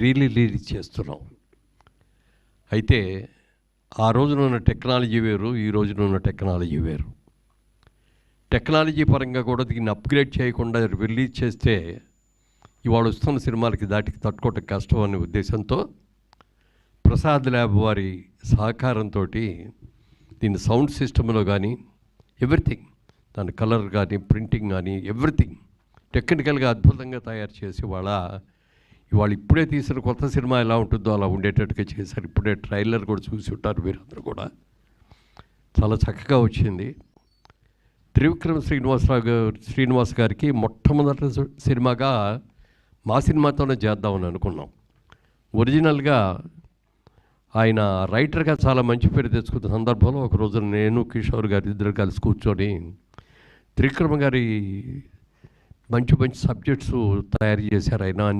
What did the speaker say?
Re-release చేస్తున్నాం అయితే ఆ రోజున ఉన్న టెక్నాలజీ వేరు ఈ రోజున ఉన్న టెక్నాలజీ వేరు. టెక్నాలజీ పరంగా కూడా దీన్ని అప్గ్రేడ్ చేయకుండా రిలీజ్ చేస్తే ఇవాళ వస్తున్న సినిమాలకి దాటికి తట్టుకోవటం కష్టం అనే ఉద్దేశంతో ప్రసాద్ ల్యాబ్ వారి సహకారంతో దీని సౌండ్ సిస్టంలో కానీ ఎవ్రీథింగ్ దాని కలర్ కానీ ప్రింటింగ్ కానీ ఎవ్రీథింగ్ టెక్నికల్గా అద్భుతంగా తయారు చేసి వాళ్ళ ఇవాళ ఇప్పుడే తీసిన కొత్త సినిమా ఎలా ఉంటుందో అలా ఉండేటట్టుగా చేశారు. ఇప్పుడే ట్రైలర్ కూడా చూసి ఉంటారు మీరందరూ కూడా. చాలా చక్కగా వచ్చింది. త్రివిక్రమ్ శ్రీనివాసరావు గారు శ్రీనివాస్ గారికి మొట్టమొదటి సినిమాగా మా సినిమాతోనే చేద్దామని అనుకున్నాం. ఒరిజినల్గా ఆయన రైటర్గా చాలా మంచి పేరు తెచ్చుకున్న సందర్భంలో ఒక రోజు నేను కిషోర్ గారు ఇద్దరు కలిసి కూర్చొని త్రివిక్రమ గారి మంచి మంచి సబ్జెక్ట్స్ తయారు చేశారు ఆయన.